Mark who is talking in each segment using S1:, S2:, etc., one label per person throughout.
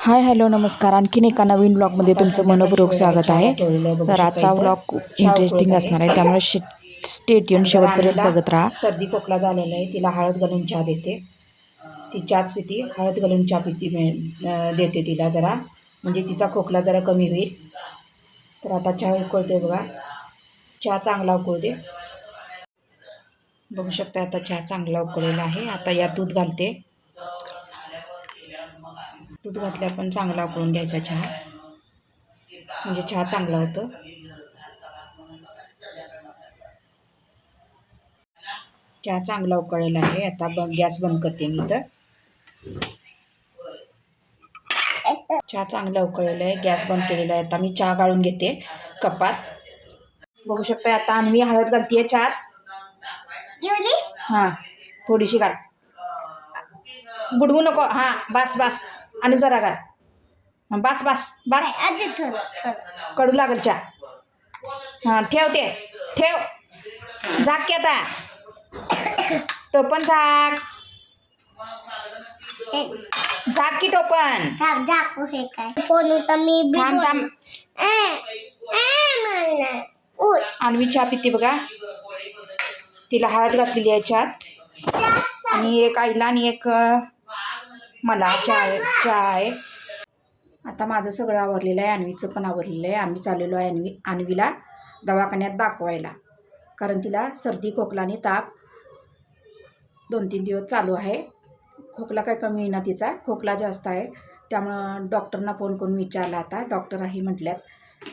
S1: Hi hello नमस्कार. आणखीन एका नवीन ब्लॉगमध्ये तुमचं मनपूर्वक स्वागत आहे. तर आजचा ब्लॉग इंटरेस्टिंग असणार आहे. त्यामुळे शे स्टेट येऊन शेवटपर्यंत बघत राहा.
S2: सर्दी खोकला झालेला आहे. तिला हळद घालून चहा देते. ती चहाच पिती. हळद घालून चहा पिती देते तिला जरा. म्हणजे तिचा खोकला जरा कमी होईल. तर आता चहा उकळते बघा. चहा चांगला उकळते. बघू शकता आता चहा चांगला उकळलेला आहे. आता यात दूध घालते. दूध घातल्यावर पण चांगला उकळून घ्यायचा चहा. म्हणजे चहा चांगला होतो. चहा चांगला उकळलेला आहे. आता ब गॅस बंद करते मी तर चहा चांगला उकळलेला आहे. गॅस बंद केलेला आहे. आता मी चहा गाळून घेते कपात. बघू शकता आता मी हळद घालते चहात. हां थोडीशी घाल. बुडवू नको. हां बस बस. आणि जरा हां बस बस बस. कडू लागेल चहा. हां ठेव ते. ठेव. झाक की आता. टोपण झाक. झाक की टोपण.
S3: थांब दाखव हे काय? फोन होता मी बी
S2: थांब
S3: ए, ए, म्हणणार. उठ.
S2: आणवी चहा पिते बघा. तिला हळद घातलेली आहे चहात आणि एक आईला आणि एक अं, मला चहा आहे चहा आहे आता माझं सगळं आवरलेलं आहे अन्वीचं पण आवरलेलं आहे. आम्ही चाललेलो आहे अन्वी अन्वीला दवाखान्यात दाखवायला. कारण तिला सर्दी खोकला आणि ताप दोन तीन दिवस चालू आहे. खोकला काय कमी येईना तिचा खोकला जास्त आहे. त्यामुळं डॉक्टरना फोन करून विचारला आता. डॉक्टर आहे म्हटल्यात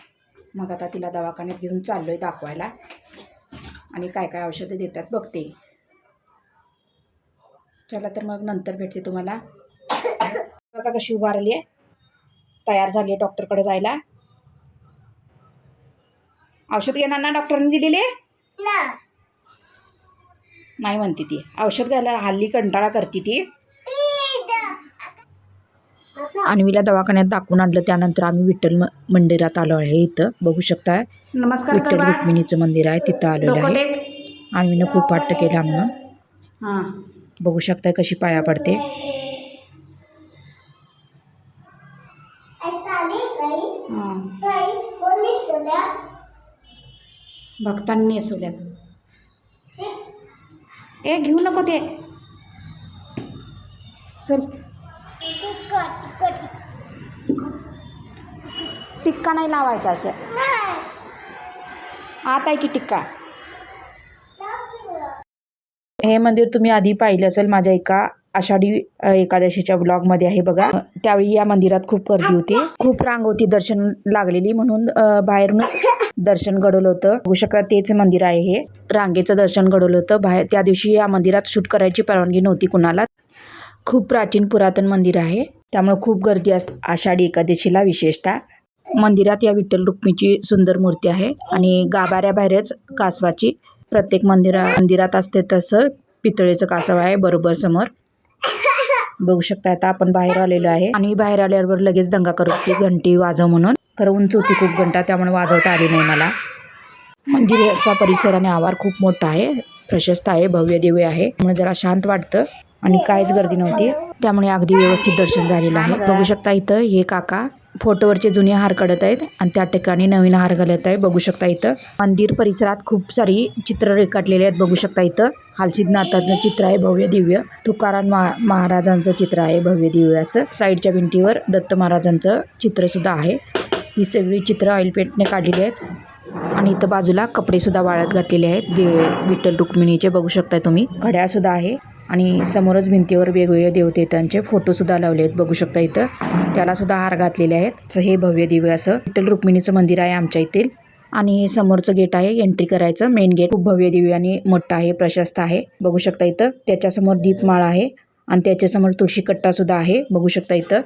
S2: मग आता तिला दवाखान्यात घेऊन चाललो आहे दाखवायला. आणि काय काय औषधं देतात बघते. चला तर मग नंतर भेटते तुम्हाला. बघा कशी उभारली आहे तयार झाली आहे डॉक्टरकडे जायला. औषध घेणार ना डॉक्टरने दिलेले?
S3: ना.
S2: नाही म्हणते ती. औषध घ्यायला हल्ली कंटाळा करते ती.
S1: अन्वीला दवाखान्यात दाखवून आणलं. त्यानंतर आम्ही विठ्ठल मंदिरात आलो आहे इथं. बघू शकता
S2: नमस्कार कर
S1: विठ्ठल. रुक्मिणीचं मंदिर आहे. तिथं आलेलं आहे. अन्वीनं खूप हट्ट केला म्हणून.
S2: हां.
S1: बघू शकता कशी पाया पडते.
S2: भक्तांनी नेसवल्यात ए घेऊ नको ते. चल. टिक्का नाही लावायचा त्या
S3: नाही.
S2: आत आहे की टिक्का?
S1: हे मंदिर तुम्ही आधी पाहिलं असेल माझ्या एका आषाढी एकादशीच्या ब्लॉगमध्ये आहे बघा. त्यावेळी या मंदिरात खूप गर्दी होती. खूप रांग होती दर्शन लागलेली म्हणून बाहेरूनच दर्शन घडवलं होतं. बघू शकता तेच मंदिर आहे हे. रांगेचं दर्शन घडवलं होतं. बाहेर त्या दिवशी या मंदिरात शूट करायची परवानगी नव्हती कुणाला. खूप प्राचीन पुरातन मंदिर आहे. त्यामुळे खूप गर्दी असते आषाढी एकादशीला विशेषतः. मंदिरात या विठ्ठल रुक्मीची सुंदर मूर्ती आहे आणि गाभाऱ्याबाहेरच कासवाची प्रत्येक मंदिरा मंदिरात असते तसं पितळेचं कासव आहे बरोबर समोर. बघू शकता आता आपण बाहेर आलेलो आहे. आणि बाहेर आल्यावर लगेच दंगा करत होती घंटी वाजव म्हणून. खरं उंच होती खूप घंटा त्यामुळे वाजवता आली नाही मला. मंदिराचा परिसर आणि आवार खूप मोठा आहे प्रशस्त आहे भव्य दिव्य आहे. म्हणून जरा शांत वाटतं आणि काहीच गर्दी नव्हती. त्यामुळे अगदी व्यवस्थित दर्शन झालेलं आहे. बघू शकता इथं हे काका फोटोवरचे जुने हार काढत आहेत आणि त्या ठिकाणी नवीन हार घालत आहे. बघू शकता इथं मंदिर परिसरात खूप सारी चित्र रेखाटलेली आहेत. बघू शकता इथं हालसिद्धनाथाचं चित्र आहे भव्य दिव्य. तुकाराम महा महाराजांचं चित्र आहे भव्य दिव्य असं. साईडच्या भिंतीवर दत्त महाराजांचं चित्रसुद्धा आहे. ही सगळी चित्र ऑइल पेंटने काढलेली आहेत. आणि इथं बाजूला कपडे सुद्धा वाळत घातलेले आहेत. दे विठ्ठल रुक्मिणीचे बघू शकताय तुम्ही. घड्याळ सुद्धा आहे. आणि समोरच भिंतीवर वेगवेगळे देवतेतांचे फोटो सुद्धा लावले आहेत. बघू शकता इथं. त्याला सुद्धा हार घातलेले आहेत. हे भव्य दिव्य असं विठ्ठल रुक्मिणीचं मंदिर आहे आमच्या इथे आणि हे समोरचं गेट आहे. एंट्री करायचं. मेन गेट खूप भव्य दिव्य आणि मोठं आहे. प्रशस्त आहे. बघू शकता इथं. त्याच्यासमोर दीपमाळ आहे. आणि त्याच्यासमोर तुळशी कट्टा सुद्धा आहे. बघू शकता इथं.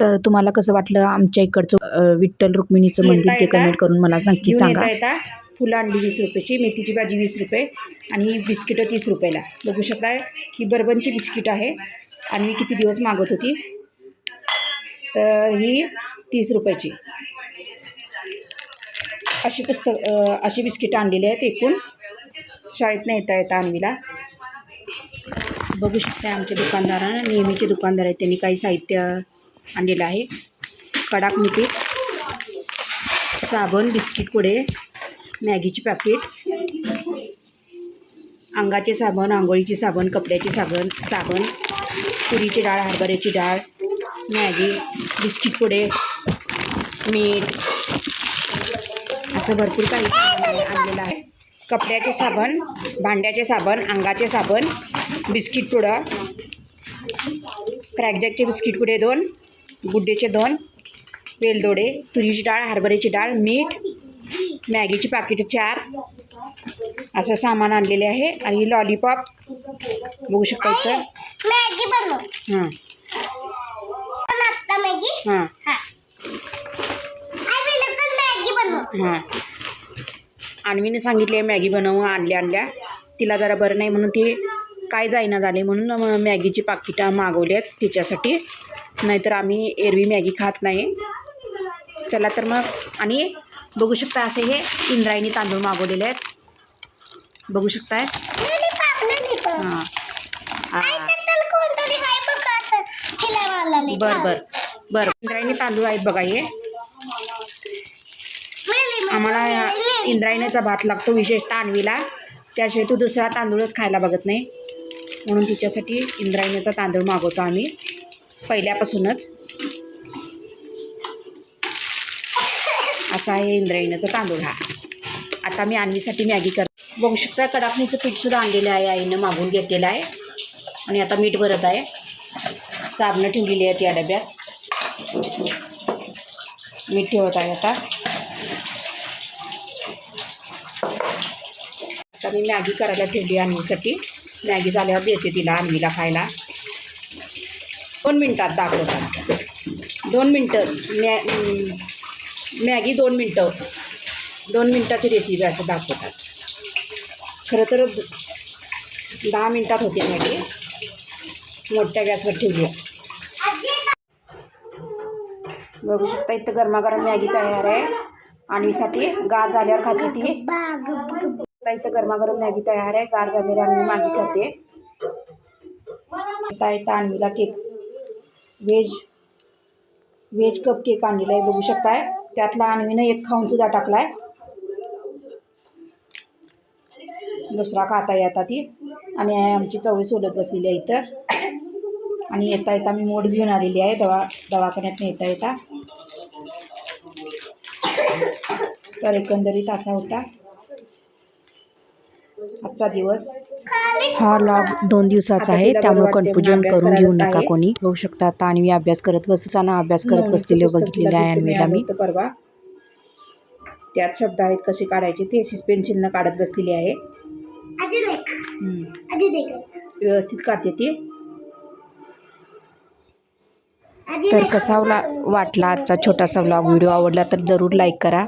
S1: तर तुम्हाला कसं वाटलं आमच्या इकडचं विठ्ठल रुक्मिणीचं मंदिर ते कमेंट करून मला नक्की सांगा.
S2: फुलं आणली वीस रुपयाची मेथीची भाजी वीस रुपये आणि ही बिस्किटं तीस रुपयाला. बघू शकता ही बर्बनची बिस्किट आहे आणि किती दिवस मागत होती. तर ही तीस रुपयाची. अशी पुस्तक अशी बिस्किटं आणलेली आहेत एकूण. शाळेतनं येता येता अन्वीला
S1: बघू शकता आमच्या दुकानदारानं नेहमीचे दुकानदार आहेत त्यांनी काही साहित्य आणलेलं आहे. कडाक पीठ साबण बिस्किट पुडे मॅगीची पॅकेट अंगाचे साबण आंघोळीचे साबण कपड्याचे साबण साबण तुरीची डाळ हरभऱ्याची डाळ मॅगी बिस्किट पुडे मीठ असं भरपूर काही आणलेलं आहे. कपड्याचे साबण भांड्याचे साबण अंगाचे साबण बिस्किट पुडं क्रॅकजॅकचे बिस्किट पुडे दोन गुड्डेचे दोन वेलदोडे तुरीची डाळ हरभऱ्याची डाळ मीठ मॅगीची पाकिट चार. असं सामान आणलेले आहे. आणि लॉलीपॉप बघू शकता इथं.
S2: मॅगी बनव.
S1: हां. हां. अन्वीने सांगितले मॅगी बनव आणल्या आणल्या. तिला जरा बरं नाही म्हणून ती काय जाईना झाले म्हणून मग मॅगीची पाकिटं मागवली आहेत तिच्यासाठी. नाहीतर आम्ही एरवी मॅगी खात नाही. चला तर मग आणि बघू शकता असे हे इंद्रायणी तांदूळ मागवलेले आहेत. बघू शकताय? हां बरं बरं. बरं. इंद्रायणी तांदूळ आहेत बघा हे. आम्हाला इंद्रायणीचा भात लागतो विशेषतः आणवीला त्याशिवाय तू दुसरा तांदूळच खायला बघत नाही. म्हणून तिच्यासाठी इंद्रायणीचा तांदूळ मागवतो आम्ही. पहिल्यापासूनच. असा आहे इंद्रायणीचा तांदूळ हा. आता मी आणवीसाठी मॅगी कर बघू शकता कडाकणीचं पीठसुद्धा आणलेलं आहे आईनं मागून घेतलेलं आहे. आणि आता मीठ भरत आहे. साबणं ठेवलेली आहेत या डब्यात. मीठ ठेवत आहे आता. आता मी मॅगी करायला ठेवली आणवीसाठी मॅगी झाल्यावर देते तिला आणवीला खायला. दोन मिनटात दाखवतात दोन मिनटं मॅ मॅगी दोन मिनटं. दोन मिनटाची रेसिपी असं दाखवतात. खरं तर दहा मिनटात होते मॅगी. मोठ्या गॅसवर ठेवली. बघू शकता इथं गरमागरम मॅगी तयार आहे. आणवीसाठी गार झाल्यावर खाते ती. इथं गरमागरम मॅगी तयार आहे. गार झालेली आणवी मागी करते. इथं आणवीला cake. Veg veg cup cake आणलेला आहे बघू शकताय. त्यातला आणवीनं एक खाऊन सुद्धा टाकलाय. दुसरा खाता येता ती. आणि आमची चवळी सोलत बसलेली आहे इथं. आणि येता येता मी मोड घेऊन आलेली आहे दवा दवाखान्यात येता येता. तर एकंदरीत असा होता. आजचा दिवस.
S4: हा लॉग दोन दिवसाचा आहे. त्यामुळे कन्फ्युजन करून घेऊ नका. कोणी. बघू शकता. आता अन्वी अभ्यास करत बसताना अभ्यास करत बसलेले बघितलेले आहे अन्वीला मी
S1: परवा त्यात शब्द आहेत कसे काढायचे ते. अशीच पेन्सिलनं काढत बसलेली आहे.
S2: अजून एक.
S1: हम्म.
S2: अजून एक.
S1: व्यवस्थित काढते ती.
S4: तर कसा वाटला आजचा छोटासा व्लॉग व्हिडिओ आवडला तर जरूर लाईक करा.